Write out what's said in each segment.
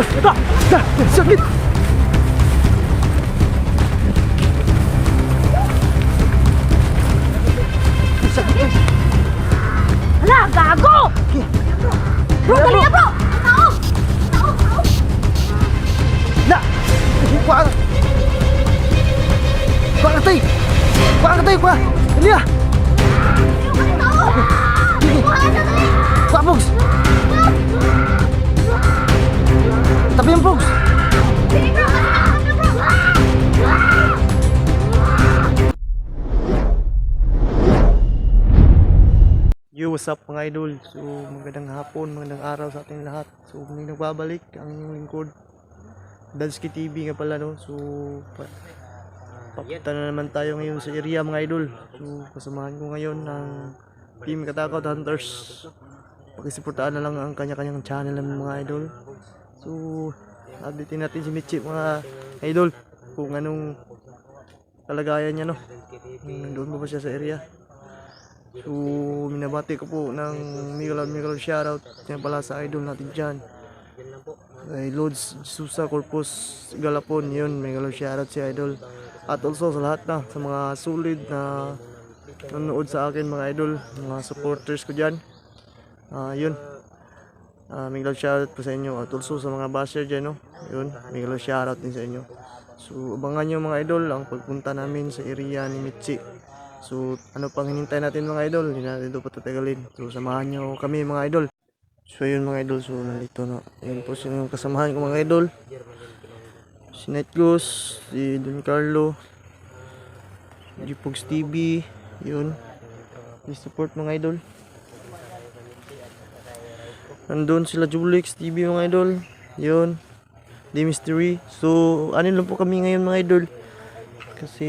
Ah! Ah! Sakit! Sakit! Hala, gago! Bro, dali na bro! Tao! Tao, tao! Na! Kuha ka! Kuha ka tayo! Kuha ka tayo! Kuha! Dali na! Kuha! Kuha, Pogs! Tabi yung? Ah! Yo, what's up mga idol? So, magandang hapon, magandang araw sa ating lahat. So, may nagbabalik ang lingkod. Dansky TV nga pala, no? So, pa papunta na naman tayo ngayon sa area mga idol. So, kasamahan ko ngayon ng Team Katakot Hunters. Pakisuportaan na lang ang kanya-kanyang channel ng mga idol. So, updatein natin si Michi mga idol kung anong kalagayan niya, no? Doon ba ba siya sa area? So, minabati ko po ng Miguel Miguel shoutout yan pala sa idol natin dyan. Kay Lods Susa Corpus Galapon, yun, Miguel shoutout si idol. At also sa lahat na, sa mga solid na nanonood sa akin mga idol, mga supporters ko dyan. Ah, yun. Ah, Miguel shoutout po sa inyo. At also sa mga basher dyan, no? Yun, Miguel shoutout din sa inyo. So, abangan nyo mga idol ang pagpunta namin sa area ni Michi. So, ano pang hinintay natin mga idol? Hindi natin ito patatagalin. So, samahan nyo kami mga idol. So, yun mga idol. So, nandito na. Yun po yung kasamahan ko mga idol. Si Night si Don Carlo, Gipogs TV, yun. Please support mga idol. Nandun sila Julix TV mga idol. Yun. The Mystery. So, ano lang po kami ngayon mga idol. Kasi.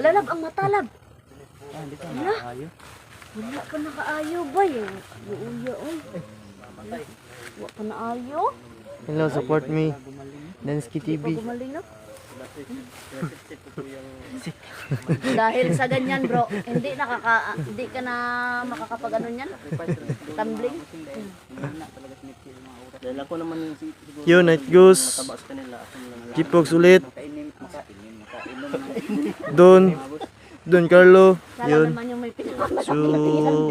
Alalab, ang matalab. Wala. Wala pa nakaayo ba yung buuya oy. Wala pa naayo. Hello, support me. Dansky TV. Gumaling na. Dahil sa ganyan bro, hindi nakaka hindi ka na makakapag ano niyan. Tumbling. Dahil ako naman yung si- siguro Yun, Night Goose. taba sa kanila. Ako na lang. Jipox ulit. Makainim, makainim, makainom. Don. Don Carlo. Yun. yung. So,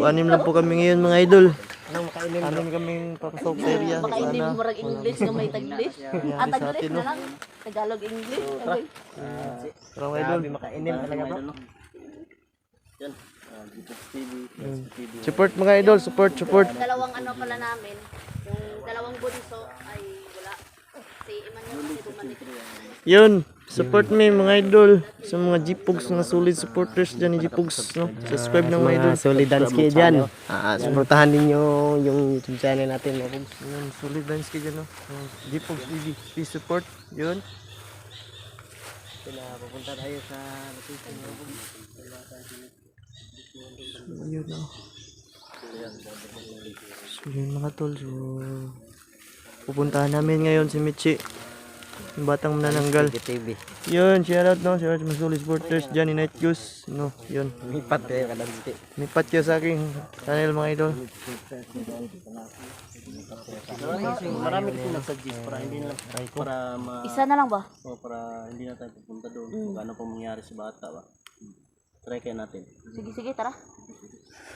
anim lang po kami ngayon mga idol. Anim kaming papasok sa area. Sana. mo marag English na may taglis. Ah, taglis na lang. Tagalog English. Okay. Tara mga idol. Makainim talaga bro. Yan. Ah, Dito sa TV. sa TV. Support mga idol. Support, support. Dalawang ano pala namin, yung dalawang bunso ay wala. Yun. Support me mga idol. Sa mga Jipogs, mga solid supporters dyan ni Jipogs. No? Subscribe ng mga idol. Solid dance kayo dyan. Ah, suportahan ninyo yung YouTube channel natin. mga Pogs. Yun, solid dance kayo dyan. No? Jipogs TV. Please support. Yun. Pupunta tayo sa location mga Pogs. So, yun na. So, yun mga tol. So, pupuntahan namin ngayon si Michi. Yung batang manananggal. TV. Yun, shoutout no. Shoutout sa mga solid supporters dyan ni Night Goose. No, yun. Mipat kayo ka dance kayo. Mipat kayo sa aking channel mga idol. Marami kasi nagsuggest para hindi na para ma Isa na lang ba? o para hindi na tayo pupunta doon. Kung ano pa mangyari sa bata ba. Try kaya natin. Sige, sige, tara.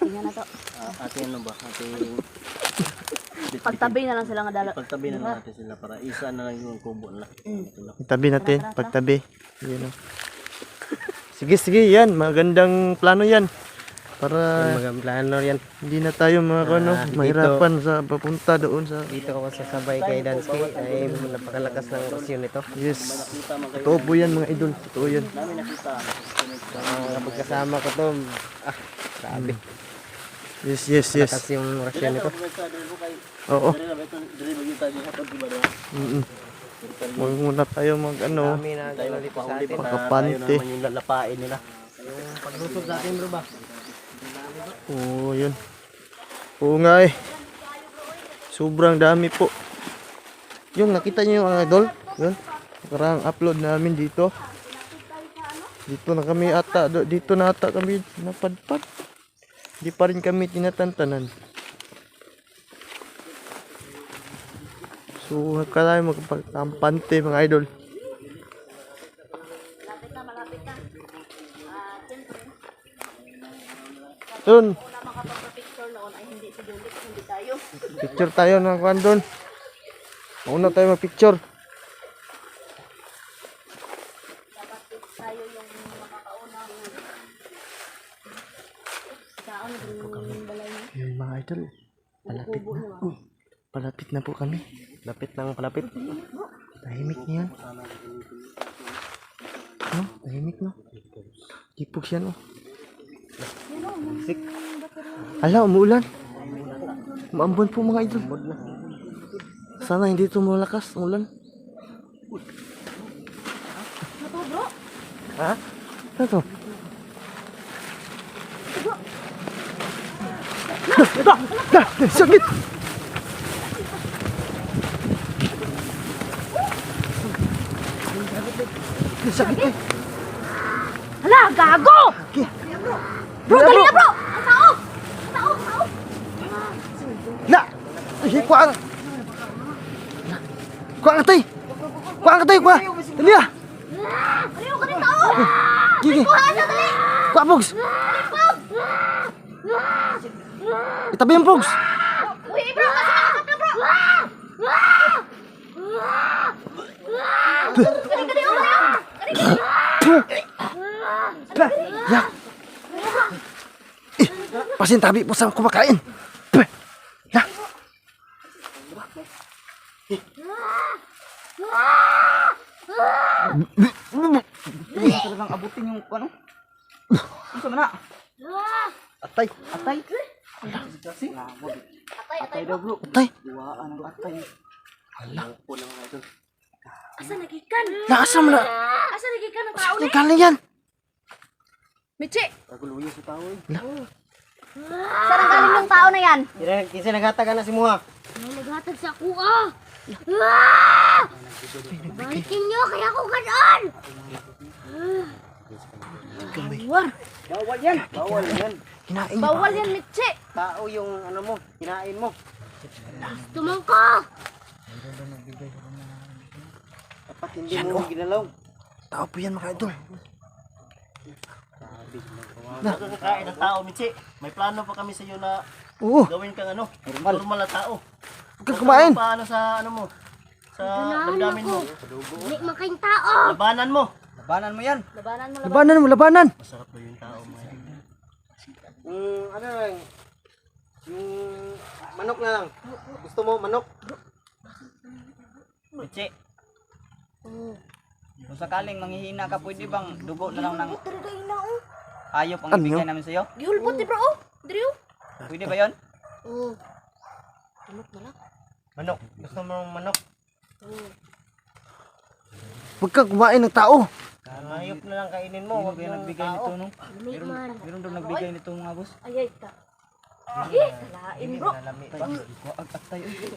Tingnan na to. Ah, ate ano ba? Ate Pagtabi na lang sila nga dala. pagtabi na lang natin sila para isa na lang yung kubo nila. Ito lang. Itabi natin, pagtabi. Yun o. Sige, sige, yan. Magandang plano yan. Para Mga plano yan. hindi na tayo mga ano, Ah, dito. mahirapan sa papunta doon sa... Dito ako sasabay kay dance kayo. Ay napakalakas ng rasyon nito. Yes. Totoo po yan mga idol. Totoo yan. Namin nakita. Uh, kapag kasama ko to, ah, grabe. Yes, yes, yes. Lakas yung rasyon nito. Oo. Dali na ito, dali ba yung tayo hatod di ba doon? Mm Huwag muna tayo mag ano. Kami na gano'n dito sa atin. Pakapante. Tayo naman yung lalapain nila. Yung paglusog sa atin bro ba? Oo, yun. Oo nga eh. Sobrang dami po. Yung nakita niyo yung mga idol? Yun. Parang upload namin dito. Dito na kami ata, dito na ata kami napadpad. Di pa rin kami tinatantanan. So, kaya magpagtampante mga idol. Ah, una hindi hindi tayo. picture tayo ng kwan dun. Mauna tayo mag-picture. Dapat tayo yung makakaunang ng balay niya. Yung mga idol, palapit na. Oh, palapit na po kami. Lapit lang palapit. Tahimik niyan. No, tahimik no. Tipog siya no. Sik. Ala, umuulan. Maambon po mga idol. Sana hindi ito malakas ang ulan. Ha? Ano to? Ah! Ah! Sakit! Sakit eh! Hala, gago! Okay. Bro, dali na bro! Ang tao! Ang tao, ang tao! Na! Ay, kuha ang... Kuha ang atay! Kuha ang atay, kuha! Dali ah! Ariyo ka rin tao! Gigi! Kuha na, dali! Kuha, Pogs! Itabi yung Pogs! Uy, bro, kasi nakakap na bro! Kali, kali, oh, kali, oh! Ya! Eh, pasintabi po sa kumakain! Ya! talagang abutin yung ano? Ano mana? Atay! Atay. Atay, atay, daw bro. Atay! Duwaan ang atay. Asa nagikan? Nakasam na! Asa nagikan ng tao Saan galing yan? Michi! Kaguluyan sa tao eh. Saan ang galing ng tao na yan? Kasi naghatag na si Muha. Naghatag sa kuha! Ah! Balikin niyo, kaya ako ganon! Bawal yan. Bawal yan. Kinain Bawal yan, Michi! Tao yung ano mo, kinain mo. Tumangka! Dapat hindi mo ginalaw. Tao po yan mga idol. Huwag kang kakain ng tao, Michi. May plano pa kami sa iyo na Oo! gawin kang ano, normal, normal na tao. Huwag kang kumain! Paano sa ano mo? Sa damdamin mo. Hindi makain tao! Labanan mo. Labanan mo yan. Labanan mo, Labanan mo, labanan! Masarap ba yung tao mo? Yung ano lang, yung manok na lang. Gusto mo manok? Michi, Kung sakaling manghihina ka, pwede bang dugo na lang ng Talaga ina, oh. hayop ang Ano? ibigay namin sa'yo? Gihulpot ni bro, oh. Driyo. Pwede ba yon? Oo. Tulog na lang. Manok. Gusto mo manok? Huwag kang kumain ng tao! Hayop na lang kainin mo. Huwag yung nagbigay nito, no? Man. Meron daw nagbigay nito mga boss. Ayay ka. Eh, kalain bro. Nalami pa. Wag atay. uy.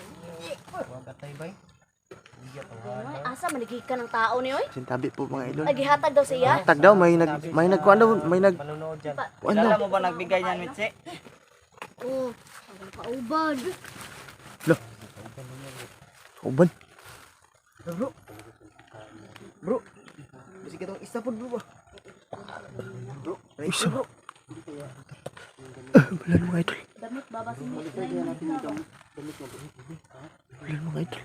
Huwag atay bay. Ay, asa manigig ka ng tao ni oy? Sintabi po mga idol. Ay, gihatag daw siya. Tag daw, may nag, may nagkuhan daw, may nag, Manunood daw. Kilala mo ba nagbigay niyan, Mitsi? Oo. Ang kaubad. Uban. Kasi kitong isa po bro. Isa. Ah, Balan mga idol. Damit babasin mo. Balan mga idol.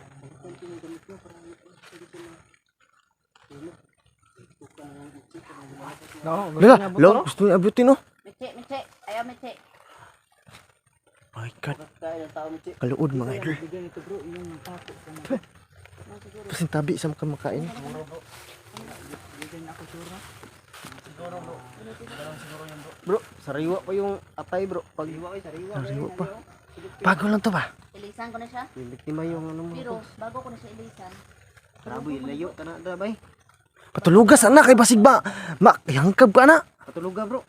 Lala, lo, gusto niya abutin no? Michi, michi. Ayaw, michi. My God, kaluod mga idol. Pasintabi sa kamakain. Bro, sariwa pa yung atay bro. Pag Nariwa pa. Bago lang to ba? Ilisan ko na siya. biktima yung ano mo. Pero, bago ko na siya ilisan. Grabe, layo ka na da bay. Patulugas anak kay basig ba? Mak, hangkab ka na. Patuluga bro.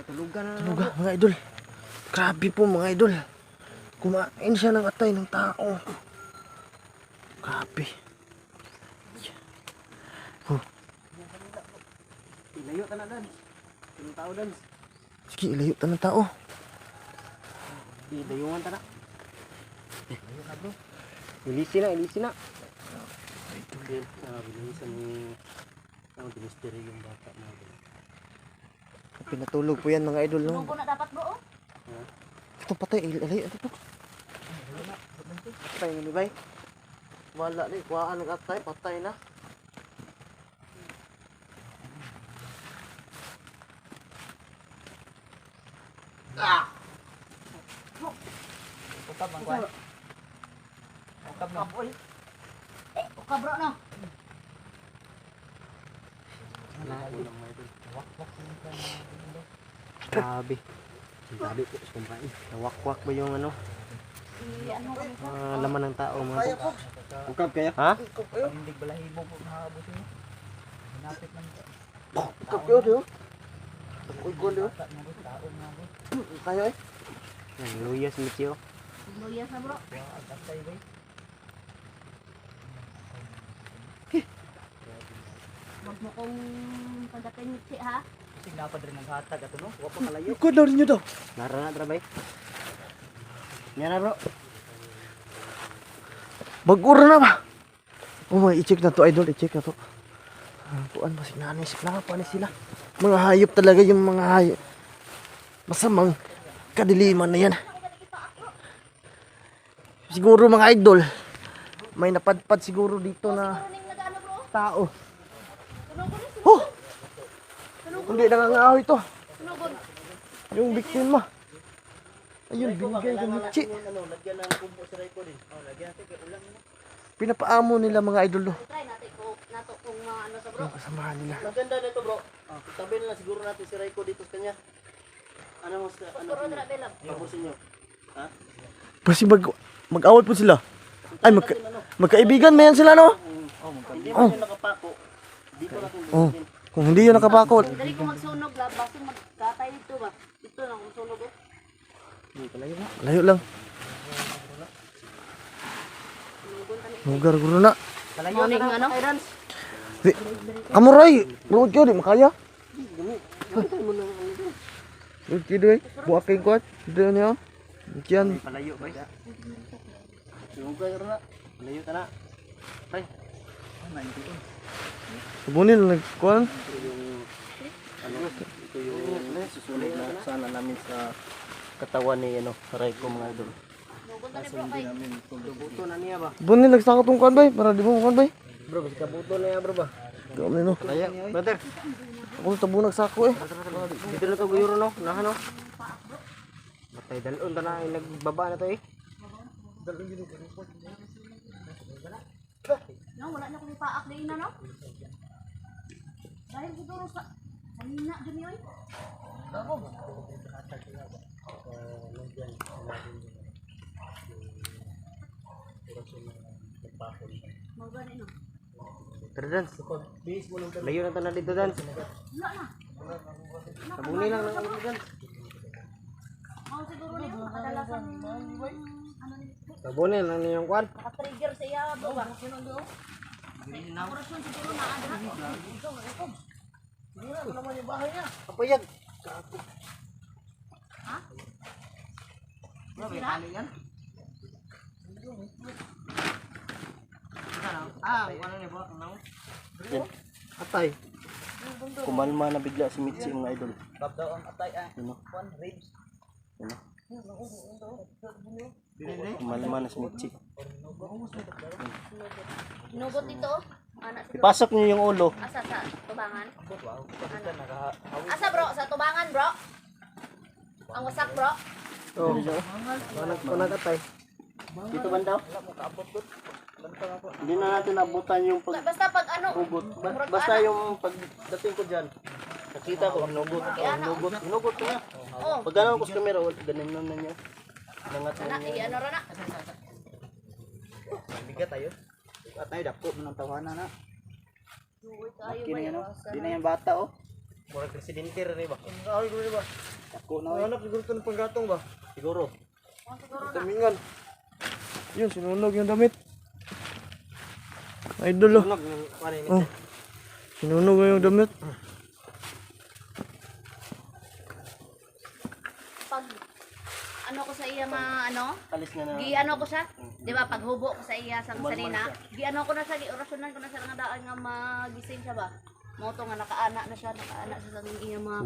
Patuluga na. Tuluga mga idol. Grabe po mga idol. Kumain siya ng atay ng tao. Grabe. Ilayo ta na dan. Yung tao dan. Sige, ilayo ta ng tao. Ilayungan ta na. Ilayo na bro. Ilisi na, ilisi na. Idol. Ah, binilisan ni ang dinisteri yung bata na. Pinatulog po yan mga idol. No? Sunog na dapat bro. oh. Ito patay, il- ilayo. Ito po. Patay ni bay. Wala ni, kuhaan ng atay, patay na. Ukab ang kwan. Ukab na. Eh, uka bro no. Grabe. Grabe po sa kumpain. Nawakwak ba yung ano? Ano. Mga laman ng tao mga po. Ukap kaya? Ha? Hindi balahibo po abos niyo. Hinapit man ko. Ikaw kayo, diyo. Uy, ko, diyo. Bata mga boss, tao mga boss. Kayo eh. Luya si Michio. Luyas na bro. Wah, agastay bay. Wag mo kong pagdating mitsi ha. Kasi dapat rin naghatag ato no. Wa pa kalayo. Good daw ninyo daw. Nara na trabay. Yan na bro. Bagura na ba? Oh, may i-check na to, idol. I-check na to. Ah, Kuan ba si nanay? Siklapa ni sila. Mga hayop talaga yung mga hayop. Masamang kadiliman na yan. Siguro mga idol, may napadpad siguro dito na tao. Oh! Hindi nangangahoy to. Yung biktima. Ayun, binigay Michi. Ano, sa. Oh, no? Pinapaamo nila mga idol do. Try natin ko nato kung mga ano sa bro. Yung kasamahan nila. Maganda nito bro. Ah, tabi na lang siguro natin si Raiko dito sa kanya. Ano mo sa ano? Belab. Tapusin niyo. Ha? Kasi mag mag-awat po sila. Ay, magka, magkaibigan man yan sila, no? Hindi mo yung nakapako. Dito natin Oh. Kung hindi yun nakapakot. Dali ko magsunog la basin magkatay dito ba. Dito na kung sunog oh. Layo lang. Sunugon tani. Lugar guro na. Kalayo ni ano? Di, kamuray. Luod yun, di makaya. Luod yun, eh. Buwak kayong kuat. Dito niya. Diyan. Palayo bay. Sungkay ra na. Layo ta na. Tay, Ko. Sabunil, nagkuhan. ito yung ano, ito yung susunod na sana namin sa katawan ni ano, Raiko mga idol. Sunugon tani bro kay. Buto na niya ba? Sabunil, nagsakot ng kuhan, bay. Para di mo kuhan, bay. Bro, bisa kabuto na niya bro ba? Gawin no. Kaya, brother. Ako sa tabu nagsako, eh. Dito na to guyuro no, nahan no. Matay dalon ta na ay nagbaba na to eh. No, wala na kung ipaak din na no. Dahil siguro sa kanina dun yun. Mga ganun, no? Tara dance. Layo na ta na dito dance. Wala na. Sabuni lang ng ano dance. Mga siguro niyo, kadalasan ano ni Sabuni lang niyang kwan. Naka-trigger sa iya, bro ba? Operasyon siguro na ada. Kapayag. Sira? Atay. Kumalma na bigla si Mitzi mga idol. Kab daw ang atay ah. Ano? Kwan ribs. Kumalma na si Mitzi. Nugot oh. Siguro. Ipasok niyo yung ulo. Asa sa tubangan? Naka Asa bro? Sa tubangan bro? Ang wasak bro? Oh. Panag panag atay. Dito banda. Hindi na natin abutan yung pag Basta pag ano? Nugot. Ba- basta yung pagdating ko dyan, nakita ko, nugot. Oh, nugot. Nugot ko na. Oh, Pag gano'n ko sa camera, ganun na niya. Nangat na na, niya. i-ano ra na. bigat tayo. At tayo dako mo ng tawanan na. Uy, kayo ba ano? Di na yung bata oh. Murag presidente rin ba? Ay, guro ba? Dako na. Anak, siguro ito ng panggatong ba? Siguro. Tamingan. Yun, sinunog yung damit. Idol, oh. Tunog ng ano Oh. Sinunog yung damit. pag ano ko sa iya nga ano, Alis na na. gi ano ko siya, di ba pag hubo ko sa iya sang sanina, gi ano ko na siya, gi orasyonan ko na siya nga daan nga magising siya ba. Mo to nga nakaana na siya, nakaana siya sa iya mga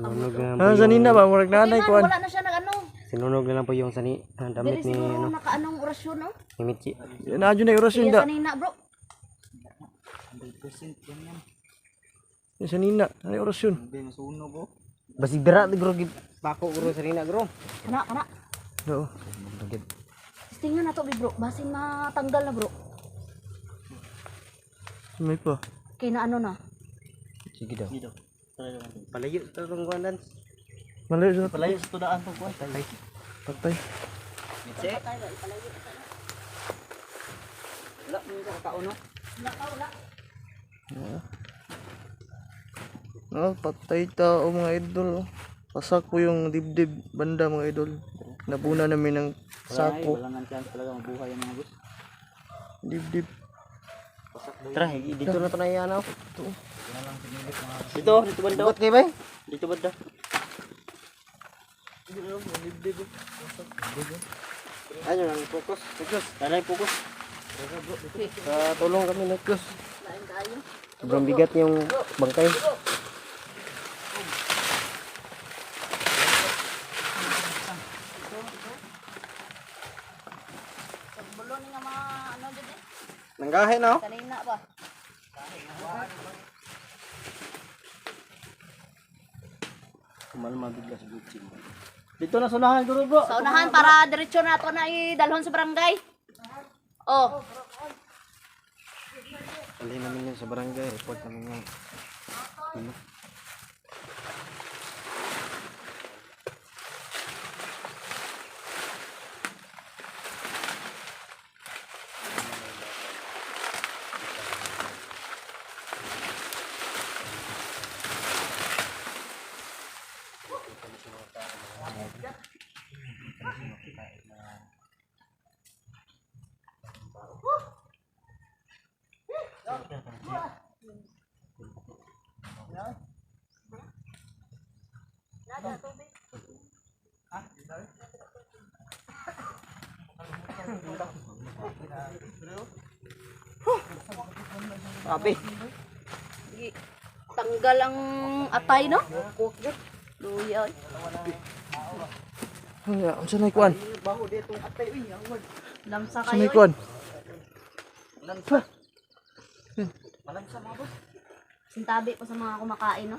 Ah, yung, sanina ba? Murag nanay ko. wala na siya nag ano. sinunog na lang po yung sani, ang damit ni, ano, nakaanong orasyon no. ni Michi. Nadyo na yung orasyon Iya da. sanina bro. 100% yan yan. Yung sanina. Ano yung orasyon? Hindi masunog oh. Basig dara, di gro, pako gro sa rina gro. Kana kana. Oo. Tingnan na to bi bro, basin matanggal na bro. May pa. Kay na ano na. Sige daw. Tara naman. Palayo, tarong kuanan. Malayo siya. Palayo sa tudaan to ko. Tay. Patay. Mitse. Wala mo yung kakauno. Ah, patay tao mga idol. oh. Pasak po yung dibdib banda mga idol. Nabuna namin ng sako. Wala nga chance talaga mabuhay yung mga boss. Dibdib. Tara, dito na to na yan, oh. Dito, dito banda. Bukat kayo ba? Dito banda. Ano lang, focus. Focus. Nanay fokus. Sa tulong kami na close. Lain kayo. Sobrang bigat yung bangkay. Bulo ni nga mga ano dyan eh. Nanggahe na. Kanina ba? Kumalma bigla sa butching. Dito na sunahan guro bro. Sa unahan para diretso na to na idalhon sa barangay. Oh, Alhin namin yun sa barangay. Report namin yung Abi. Sige. Tanggal ang atay no? Luya. oy. Ano ang sanay kuan? Lamsa Sanay kayo. oy. kuan. Sintabi ko sa mga kumakain no?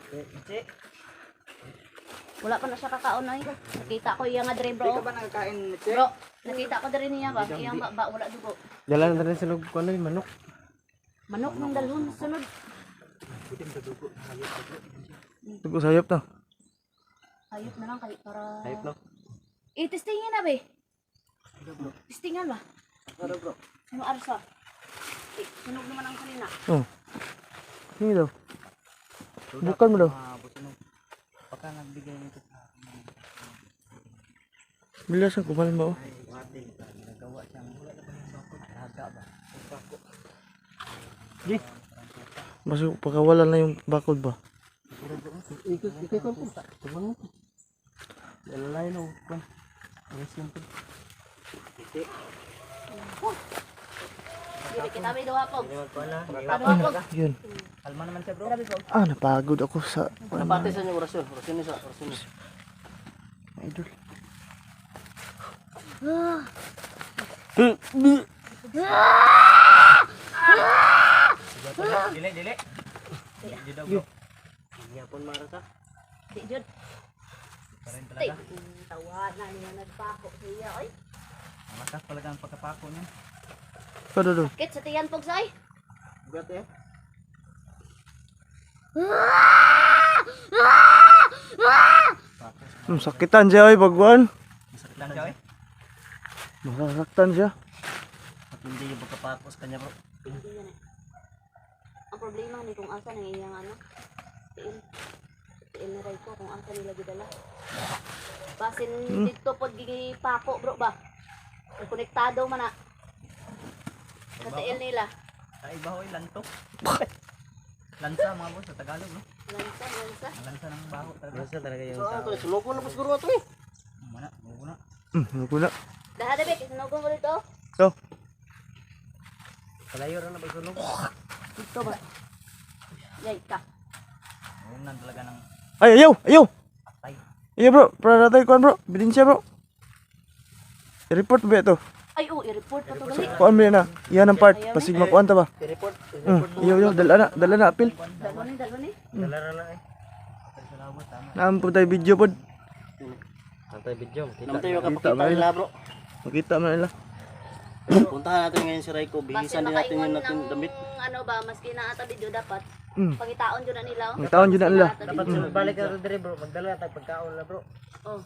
Wala pa na siya kakaon ay. Nakita ko iya nga dre bro. Ikaw ba nakakain? Bro, nakita ko dre niya ba? Iya ba, ba wala dugo. Dala na rin sa loob ko ano yung manok. Manok ng dalhon sunod. Tugo sayop na. Ayop na lang kay para Type no? Eh, testingin na be. Testingan ba? Ano bro? Ano arsa? Eh, sunog naman ang kanina. Oh. Sige daw. Bukan mo daw. Ah, ano. Pagka nagbigay nito sa Bilas ang kumalan ba oh. atin, nagawa siyang wala naman yung bakod. Haga ba? Di. Basta pagkawalan na yung bakod ba? Ikot, ikot ko po. Tumang. Lalay no. Kwan. Ang simple. Dili kita may duha po. Ano? Yun. Kalma naman siya bro. Ah, napagod ako sa Napati sa inyo orasyon. Orasyon isa. Orasyon isa. idol. Dili, dili. Dili daw bro. Yapon marasa. Di jud. Tay, talaga. tawanan niya nagpako siya. Oy, Matas talaga ang pagkapako niya. Kada daw. kit sa tiyan pog say. Bugat eh. Hmm, sakitan siya oy pagwan. Masakit lang siya eh. Masasaktan siya. At hindi yung pagkapako sa kanya bro. Hindi yan eh. Ang problema ni kung asa nang iyang ano. Tiil. Tiil Ray ko kung asa nila gidala. Basin dito pod gigipako bro ba. Ang konektado man na. Sa tiil nila. Sa iba hoy, lantok. Lansa mga boss sa Tagalog no. Lansa, lansa. Ang lansa ng baho talaga. Lansa talaga yung So ano to? Suloko na po siguro ito eh. Mana, Hmm, ano ko na. Dahada be, kisunugong mo dito. So, Kalayo ra na ba sulog? Dito ba? Yay ka. Unan talaga ng ay, ayaw, ayaw. patay. Iya bro, para natin kuan bro. Bidin siya bro. I-report ba ito? Ay, oh, i-report pa to gali. Kuan ba na? Iyan ang part. Pasig makuan ta ba? I-report. Hmm, ayaw, ayaw. Dala na, dala na, apil. Dalo ni, dalo ni. Dala ra na eh. Naan po tayo video pod. Antay video. Kita. Tayo Kita yun? nila bro. Makita mo nila. Puntahan natin ngayon si Raiko. Bihisan din natin yung natin damit. ano ba, maski na ata video dapat. Hmm. Pangitaon dyan na nila. oh. May taon dyan na nila. Dapat sunod balik ka dire bro. Magdala tayo pagkaon na bro. Oh.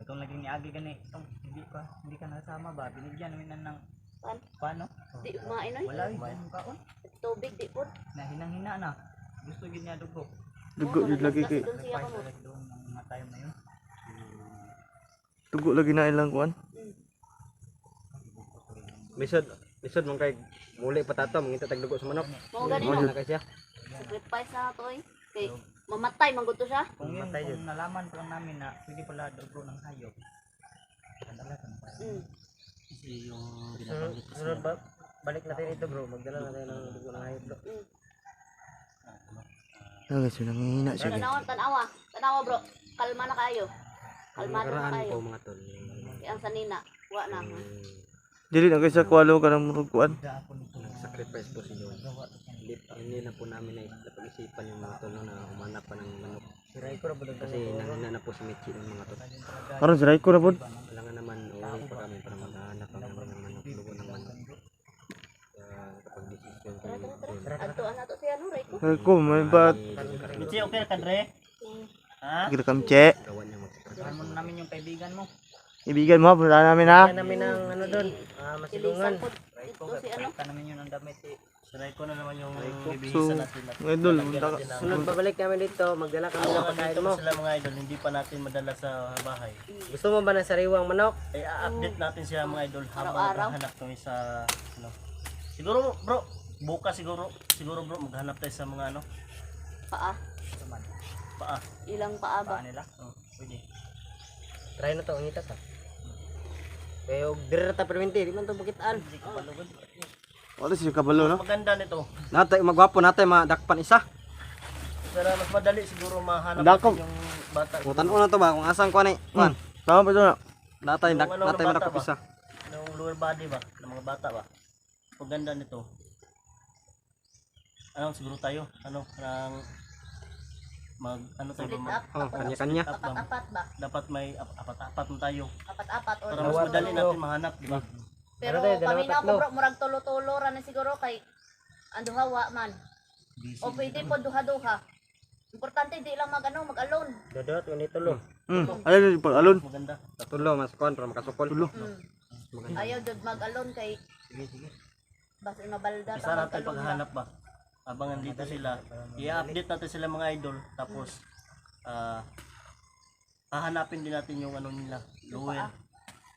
Itong naging niagi gani. Itong hindi ka hindi ka nasama ba? Binigyan namin na ng Pan? paano? Di kumain oy. Wala yung kaon. Tubig di po. Na hinang-hina na. Gusto yun niya dugo. Dugo yun lagi kay. Doon siya mo. Talaga doon time na yun. Dugo lagi na ilang kuan. Lisod. Lisod mong kay muli patato mangita tagdugo sa manok. Mao gani Mo na kay siya. Sacrifice na to eh. Kay mamatay man gud to siya. Kung yun, kung nalaman pa lang namin na pwede pala dugo ng hayop. Kadala ka na. Mm. Kasi yung Sunod, binabanggit ko sunod ba? Balik natin ito bro. Magdala na tayo ng dugo ng hayop bro. Mm. Ah, guys, nangihina siya. Tanawa, tanawa. Tanawa bro. Kalma na kayo. Kalmado na Karaan kayo. po mga tol. Kaya ang sanina. Wa na. Dili na kaysa kuwalo ka ng murag kuan. Sacrifice po si Lord. Hindi, hindi na po namin na napag-isipan yung mga tol no, na umanap pa ng manok. Kasi nangina na po si Michi ng mga tol. Karon si Raiko na pod. Kailangan naman uwi pa kami para maghahanap kami ng manok, dugo ng manok. Kaya kapag-desisyon kami ng tol. Adto ana to siya no Rayko. Raiko, may bat. Mitzi, okay ka Dre? Ha? Kita kami che. Gawan niya mag-sacrifice. Saan mo na namin yung kaibigan mo? Ibigan mo, punta namin ha. namin ng ano doon, ah, po dito si ano. Namin yun ang damit eh. Si Raiko na naman yung So, bibihisan natin. mga idol, punta ka. Sunod babalik kami dito, magdala kami ng pagkain mo. sila mga idol, hindi pa natin madala sa bahay. Gusto mo ba ng sariwang manok? Ay, update natin sila mga idol habang naghahanap kami sa ano. Siguro bro, bukas siguro, siguro bro, maghanap tayo sa mga ano, Paa. paa. Ilang paa ba? Paan nila? Oh, pwede. Try na to, ang itas ha. Kaya og dire ta perminti, di man to bukitaan. Wala siya kabalo, no? Maganda nito. Natay magwapo natay madakpan isa. Pero mas madali siguro mahanap natin yung bata. Kutan na to ba kung asan ko ani. Kuan. Tama pa ito na. Natay dak ano, natay ba? isa. Yung lower body ba, ng mga bata ba. Maganda nito. Ano siguro tayo? Ano, parang mag ano tayo Split mag, up. Oh, kanya-kanya. up lang. Apat-apat ba? dapat may ap- apat-apat na tayo Apat-apat or para mas madali natin mahanap, di ba? Pero Ano tayo, dalawa, kami na tatlo? bro, murag tulo-tulo ra na siguro kay ang duha wa man. O pwede po duha-duha. Importante di lang mag ano, mag-alone. Dodot ko ni tulo. Hmm, ayun, pag alon. Maganda. Tulo mas kuan para makasukol. Tulo. Mm. Ayaw jud mag-alone kay Sige, sige. basta mabalda Isa natin paghahanap ba? Habang nandito sila, i-update natin sila mga idol tapos ah hahanapin din natin yung ano nila, lower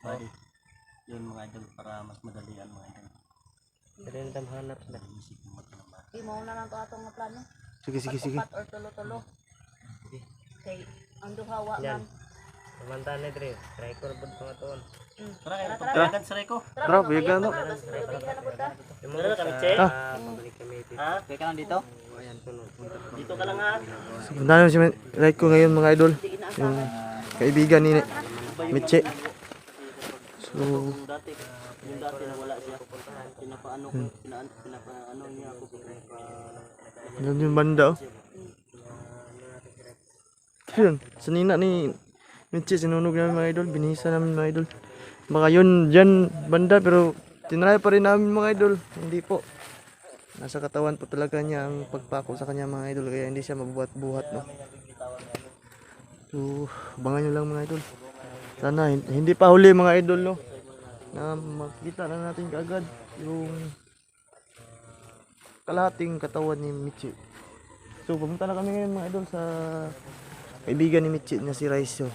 body. Yun mga idol para mas madali ang mga idol. Dili na tam hanap sila. Isip mo. Di na lang to atong nga plano. Sige, sige, sige. Or tulo-tulo. Kay ang duha wa Yan. man. Pamantaan ni Dre. Try ko rabod pa tuon. Tara kayo, Tara, tara. pagkakan sa tubig na pud ka. Tara na kami, Che. Ah. Dito. Ha? Kaya ka lang dito? Oh. Dito ka lang ha. Punta namin si Raiko ngayon, mga idol. Yung kaibigan ni Miche. So, Yung dati, na wala siya. Pinapaano ko, pinapaano niya ako. Pinapa, yun yung banda, oh. Yun, sanina ni Miche, sinunog namin mga idol. Binisa namin mga idol. Baka yun, dyan, banda, pero tinry pa rin namin mga idol. Hindi po. Nasa katawan po talaga niya ang pagpako sa kanya mga idol, kaya hindi siya mabuhat-buhat, no. So, abangan nyo lang mga idol. Sana hin- hindi pa huli mga idol, no. Na makita na natin kaagad yung kalahating katawan ni Michi. So, pumunta na kami ngayon mga idol sa kaibigan ni Michi na si Raizo.